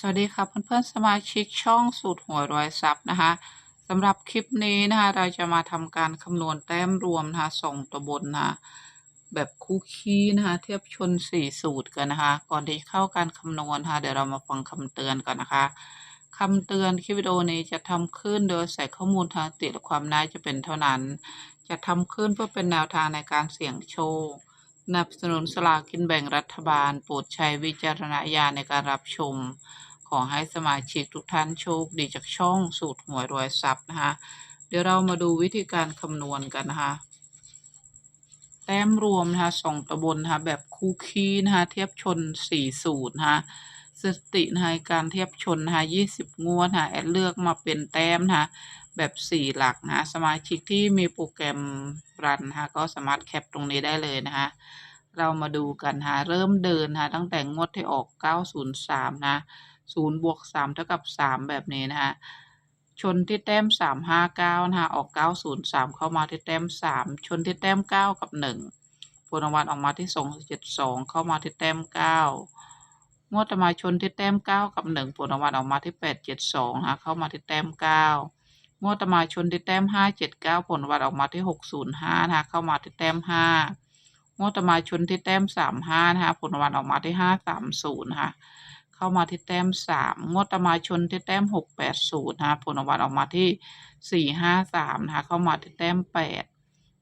สวัสดีครับเพื่อนๆสมาชิกช่องสูตรหวยรวยทรัพย์นะคะสำหรับคลิปนี้นะคะเราจะมาทำการคำนวณแต้มรวมนะคะส่งตัวบนนะะแบบคู่คีนะคะเทียบชนสี่สูตรกันนะคะ ก่อนที่เข้าการคำนวณนะคะเดี๋ยวเรามาฟังคำเตือนก่อนนะคะคำเตือนคลิปวิดีโอนี้จะทำขึ้นโดยใส่ข้อมูลทางติและความน่าจะเป็นเท่านั้น จะทำขึ้นเพื่อเป็นแนวทางในการเสี่ยงโชคสนับสนุนสลากกินแบ่งรัฐบาล โปรดใช้วิจารณญาณในการรับชม ขอให้สมาชิกทุกท่านโชคดีจากช่องสูตรหวยรวยทรัพย์นะคะ เดี๋ยวเรามาดูวิธีการคำนวณกันนะคะ แต้มรวมนะคะสองตะบนนะคะแบบคู่คีนะคะเทียบชนสี่สูตรนะคะสถิตินะคะการเทียบชนนะคะยี่สิบงวดนะคะแอดเลือกมาเป็นแต้มนะคะแบบสี่หลักนะะสมาชิกที่มีโปรแกรมรันนะคะก็สามารถแคปตรงนี้ได้เลยนะคะเรามาดูกันนะคะเริ่มเดินนะคะตั้งแต่งวดที่ออก 903 นะ 0บวก3เท่ากับ 3 แบบนี้นะคะชนที่แต้ม 359 นะคะออก 903 เข้ามาที่แต้ม 3 ชนที่แต้ม 9 กับ 1 ผลรางวัลออกมาที่ 272 เข้ามาที่แต้ม 9 งวดต่อมาชนที่แต้ม 9 กับ 1 ผลรางวัลออกมาที่ 872นะคะเข้ามาที่แต้ม 9 งวดต่อมาชนที่แต้ม 579 ผลรางวัลออกมาที่ 605นะคะเข้ามาที่แต้ม 5 งวดต่อมาชนที่แต้มสามห้านะคะผลรางวัลออกมาที่ห้าสามศูนย์นะคะ เข้ามาที่แต้มสามงวดตมาชนที่แต้มหกแปดศูนย์นะคะผลรางวัลออกมาที่สี่ห้าสามนะคะเข้ามาที่แต้มแปด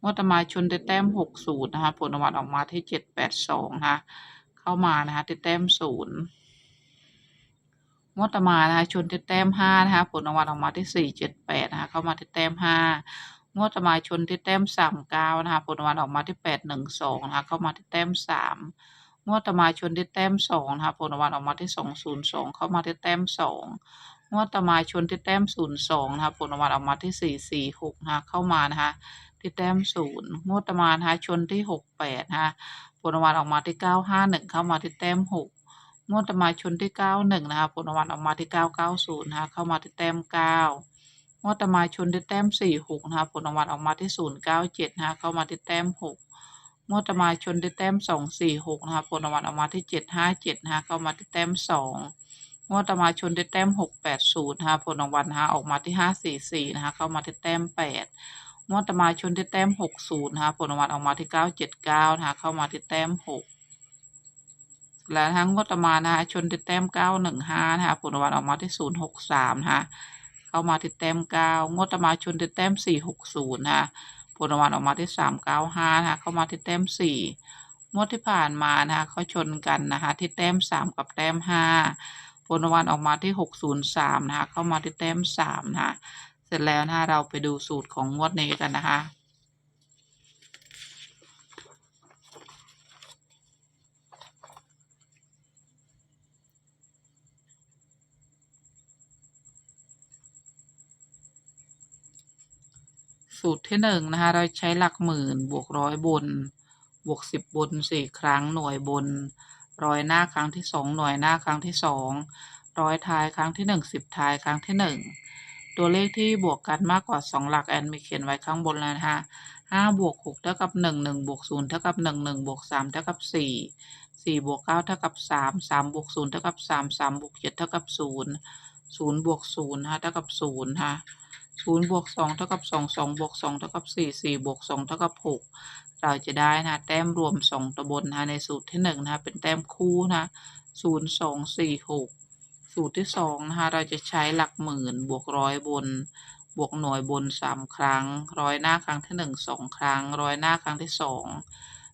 งวดตมาชนที่แต้มหกศูนย์นะคะผลรางวัลออกมาที่เจ็ดแปดสองนะคะเข้ามานะคะที่แต้มศูนย์งวดตมานะคะชนที่แต้มห้านะคะผลรางวัลออกมาที่สี่เจ็ดแปดนะคะเข้ามาที่แต้มห้างวดตมาชนที่แต้มสามเก้านะคะผลรางวัลออกมาที่แปดหนึ่งสองนะคะเข้ามาที่แต้มสาม งวดต่อมาชนที่แต้มสองนะคะผลรางวัลออกมาที่สองศูนย์สองเข้ามาที่แต้มสองงวดต่อมาชนที่แต้มศูนย์สองนะคะผลรางวัลออกมาที่สี่สี่หกนะคะเข้ามานะคะที่แต้มศูนย์งวดต่อมานะคะชนที่หกแปดนะคะผลรางวัลออกมาที่เก้าห้าหนึ่งเข้ามาที่แต้มหกงวดต่อมาชนที่เก้าหนึ่งนะคะผลรางวัลออกมาที่เก้าเก้าศูนย์นะคะเข้ามาที่แต้มเก้างวดต่อมาชนที่แต้มสี่หกนะคะผลรางวัลออกมาที่ศูนย์เก้าเจ็ดนะคะเข้ามาที่แต้มหก งวดต่อมาชนที่แต้มสองสี่หกนะคะผลรางวัลออกมาที่เจ็ดห้าเจ็ดนะคะเข้ามาที่แต้มสองงวดต่อมาชนที่แต้มหกแปดศูนย์นะคะผลรางวัลนะคะออกมาที่ห้าสี่สี่นะคะเข้ามาที่แต้มแปดงวดต่อมาชนที่แต้มหกศูนย์นะคะผลรางวัลออกมาที่เก้าเจ็ดเก้านะคะเข้ามาที่แต้มหกและทั้งงวดต่อมานะคะชนที่แต้มเก้าหนึ่งห้านะคะผลรางวัลออกมาที่ศูนย์หกสามนะคะเข้ามาที่แต้มเก้างวดต่อมาชนที่แต้มสี่หกศูนย์นะคะ ลรางวัลออกมาที่สามเก้าห้านะคะเข้ามาที่แต้มสี่งวดที่ผ่านมานะคะเขาชนกันนะคะที่แต้มสามกับแต้มห้าผลรางวัลออกมาที่หกศูนย์สามนะคะเข้ามาที่แต้มสามนะคะเสร็จแล้วนะคะเราไปดูสูตรของงวดนี้กันนะคะ สูตรที่หนึ่งนะคะ เราใช้หลักหมื่นบวกร้อยบน บวกสิบบนสี่ครั้งหน่วยบน ร้อยหน้าครั้งที่สองหน่วยหน้าครั้งที่สองร้อยท้ายครั้งที่หนึ่งสิบท้ายครั้งที่หนึ่งตัวเลขที่บวกกันมากกว่าสองหลักแอนมีเขียนไว้ข้างบนแล้วนะคะห้าบวกหกเท่ากับหนึ่งหนึ่งบวกศูนย์เท่ากับหนึ่งหนึ่งบวกสามเท่ากับสี่สี่บวกเก้าเท่ากับสามสามบวกศูนย์เท่ากับสามสามบวกเจ็ดเท่ากับศูนย์ศูนย์บวกศูนย์ฮะเท่ากับศูนย์ฮะ ศูนย์บวกสองเท่ากับสองสองบวกสองเท่ากับสี่สี่บวกสองเท่ากับหกเราจะได้นะแต้มรวมสองตัวบนนะในสูตรที่หนึ่งนะเป็นแต้มคู่นะศูนย์สองสี่หกสูตรที่สองนะคะเราจะใช้หลักหมื่นบวกร้อยบน บวกหน่วยบนสามครั้ง ร้อยหน้าครั้งที่หนึ่งสองครั้ง ร้อยหน้าครั้งที่สอง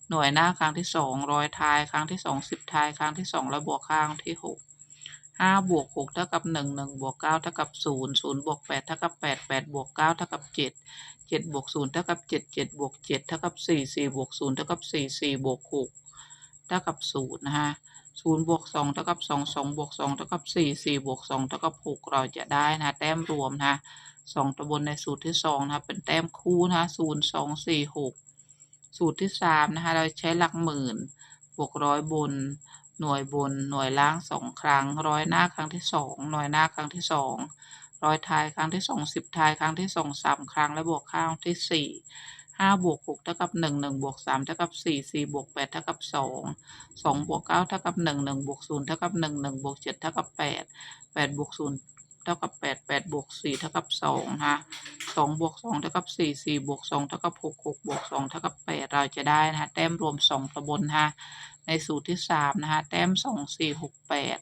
หน่วยหน้าครั้งที่สองร้อยท้ายครั้งที่สองสิบท้ายครั้งที่สองแล้วบวกข้างที่หก ห้าบวกหกเท่ากับหนึ่งหนึ่งบวกเก้าเท่ากับศูนย์ศูนย์บวกแปดเท่ากับแปดแปดบวกเก้าเท่ากับเจ็ดเจ็ดบวกศูนย์เท่ากับเจ็ดเจ็ดบวกเจ็ดเท่ากับสี่สี่บวกศูนย์เท่ากับสี่สี่บวกหกเท่ากับศูนย์นะฮะศูนย์บวกสองเท่ากับสองสองบวกสองเท่ากับสี่สี่บวกสองเท่ากับหกเราจะได้นะแต้มรวมนะสองตัวบนในสูตรที่สองนะเป็นแต้มคู่นะศูนย์สองสี่หกสูตรที่สามนะคะเราใช้หลักหมื่นบวกร้อยบน หน่วยบนหน่วยล่างสองครั้ง ร้อยหน้าครั้งที่สองหน่วยหน้าครั้งที่สองร้อยท้ายครั้งที่สองสิบท้ายครั้งที่สองสามครั้งและบวกข้างที่สี่ห้าบวกหกเท่ากับหนึ่งหนึ่งบวกสามเท่ากับสี่สี่บวกแปดเท่ากับสองสองบวกเก้าเท่ากับหนึ่งหนึ่งบวกศูนย์เท่ากับหนึ่งหนึ่งบวกเจ็ดเท่ากับแปดแปดบวกศูนย์เท่ากับแปดแปดบวกสี่เท่ากับสองฮะ สองบวกสองเท่ากับสี่สี่บวกสองเท่ากับหกหกบวกสองเท่ากับแปดเราจะได้นะฮะแต้มรวมสองตัวบนฮะในสูตรที่สามนะฮะแต้มสองสี่หกแปด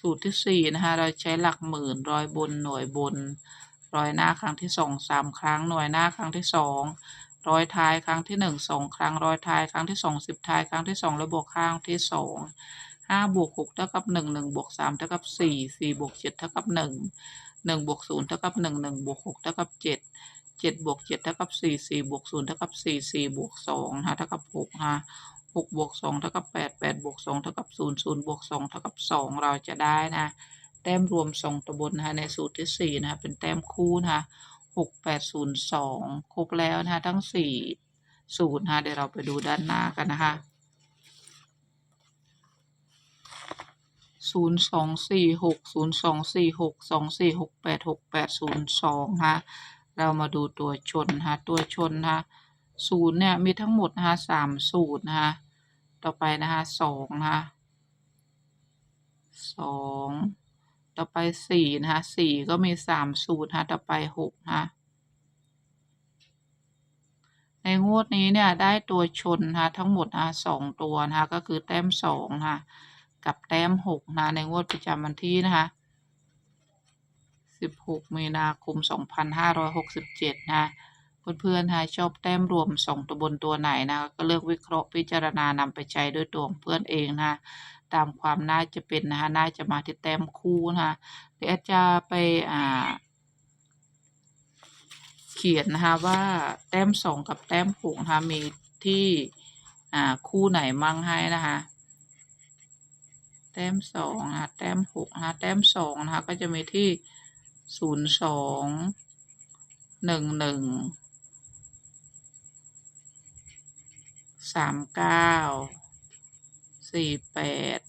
สูตรที่สี่นะคะเราใช้หลักหมื่นร้อยบนหน่วยบนร้อยหน้าครั้งที่สองสามครั้งหน่วยหน้าครั้งที่สองร้อยท้ายครั้งที่หนึ่งสองครั้งร้อยท้ายครั้งที่สองสิบท้ายครั้งที่สองแล้วบวกข้างที่สองห้าบวกหกเท่ากับหนึ่งหนึ่งบวกสามเท่ากับสี่สี่บวกเจ็ดเท่ากับหนึ่ง หนึ่งบวกศูนย์เท่ากับหนึ่งหนึ่งบวกหกเท่ากับเจ็ดเจ็ดบวกเจ็ดเท่ากับสี่สี่บวกศูนย์เท่ากับสี่สี่บวกสองนะเท่ากับหกฮะหกบวกสองเท่ากับแปดแปดบวกสองเท่ากับศูนย์ศูนย์บวกสองเท่ากับสองเราจะได้นะ แต้มรวมสองตัวบนนะคะในสูตรที่สี่นะคะเป็นแต้มคู่นะคะหกแปดศูนย์สองครบแล้วนะคะทั้งสี่สูตรนะคะเดี๋ยวเราไปดูด้านหน้ากันนะคะ ศูนย์สองสี่หกศูนย์สองสี่หกสองสี่หกแปดหกแปดศูนย์สองนะเรามาดูตัวชนนะตัวชนนะศูนย์เนี่ยมีทั้งหมดนะคะสามสูตรนะคะต่อไปนะคะสองนะคะสองต่อไปสี่นะคะสี่ก็มีสามสูตรนะคะต่อไปหกนะในงวดนี้เนี่ยได้ตัวชนนะทั้งหมดนะสองตัวนะคะก็คือแต้มสองนะะ กับแต้มหกนะในงวดประจำวันที่นะคะสิบหกมีนาคมสองพันห้าร้อยหกสิบเจ็ดนะเพื่อนๆนะชอบแต้มรวมสองตัวบนตัวไหนนะคะก็เลือกวิเคราะห์พิจารณานำไปใช้ด้วยตัวเพื่อนเองนะคะตามความน่าจะเป็นนะคะน่าจะมาที่แต้มคู่นะคะเดี๋ยวอาจจะไปอ่า เขียนนะคะว่าแต้มสองกับแต้มหกนะคะมีที่อ่าคู่ไหนมั่งให้นะคะ แต้มสองนะคะแต้มหกนะคะแต้มสองนะคะก็จะมีที่ศูนย์สองหนึ่งหนึ่งสามเก้าสี่แปด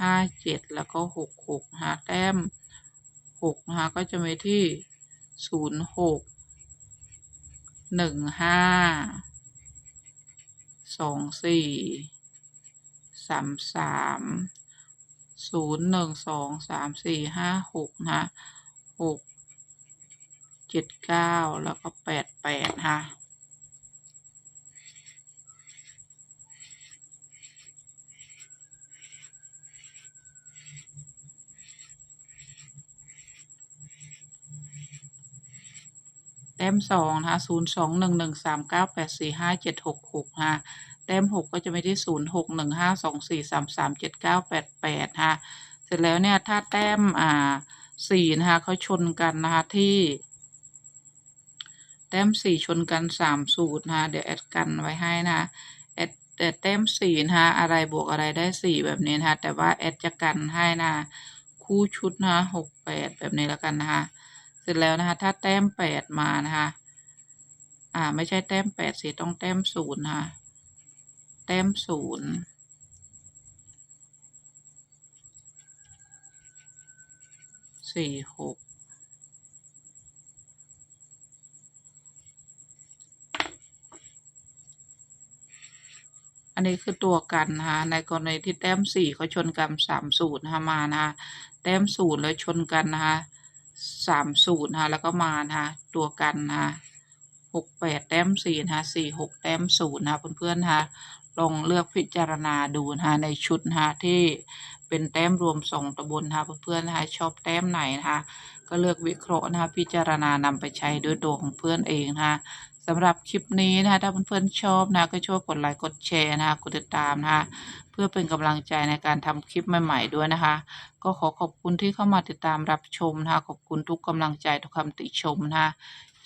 ห้าเจ็ดแล้วก็หกหกนะแต้มหกนะก็จะมีที่ศูนย์หกหนึ่งห้าสองสี่ สามสามศูนย์หนึ่งสองสามสี่ห้าหกนะหกเจ็ดเก้าแล้วก็แปดแปดค่ะแต้มสองนะคะศูนย์สองหนึ่งหนึ่งสามเก้าแปดสี่ห้าเจ็ดหกหกฮะ แต้มหกก็จะไม่ที่ศูนย์หกหนึ่งห้าสองสี่สามสามเจ็ดเก้าแปดแปดฮะเสร็จแล้วเนี่ยถ้าแต้มอ่าสี่นะคะเขาชนกันนะคะที่ แต้มสี่ชนกันสามสูตรนะคะเดี๋ยวแอดกันไว้ให้นะแอดแต่แต้มสี่นะคะอะไรบวกอะไรได้สี่แบบนี้นะคะแต่ว่าแอดจะกันให้นะคู่ชุดนะคะหกแปดแบบนี้แล้วกันนะคะเสร็จแล้วนะคะถ้าแต้มแปดมานะคะอ่าไม่ใช่แต้มแปดสิต้องแต้มศูนย์นะคะ แต้มศูนย์สี่หกอันนี้คือตัวกันนะคะในกรณีที่แต้มสี่เขาชนกันสามสูตรนะคะมานะคะแต้มศูนย์แล้วชนกันนะคะสามสูตรนะคะแล้วก็มานะคะตัวกันนะคะ หกแปดแต้มสี่นะคะสี่หกแต้มศูนย์นะคะเพื่อนๆนะคะลองเลือกพิจารณาดูนะคะในชุดนะคะที่เป็นแต้มรวมสองตะบนนะคะเพื่อนๆนะคะชอบแต้มไหนนะคะก็เลือกวิเคราะห์นะคะพิจารณานำไปใช้ด้วยตัวของเพื่อนเองนะคะสำหรับคลิปนี้นะคะถ้าเพื่อนๆชอบนะก็ช่วยกดไลค์กดแชร์นะคะกดติดตามนะคะเพื่อเป็นกำลังใจในการทำคลิปใหม่ๆด้วยนะคะ ก็ขอขอบคุณที่เข้ามาติดตามรับชมนะคะขอบคุณทุกกำลังใจทุกคำติชมนะคะ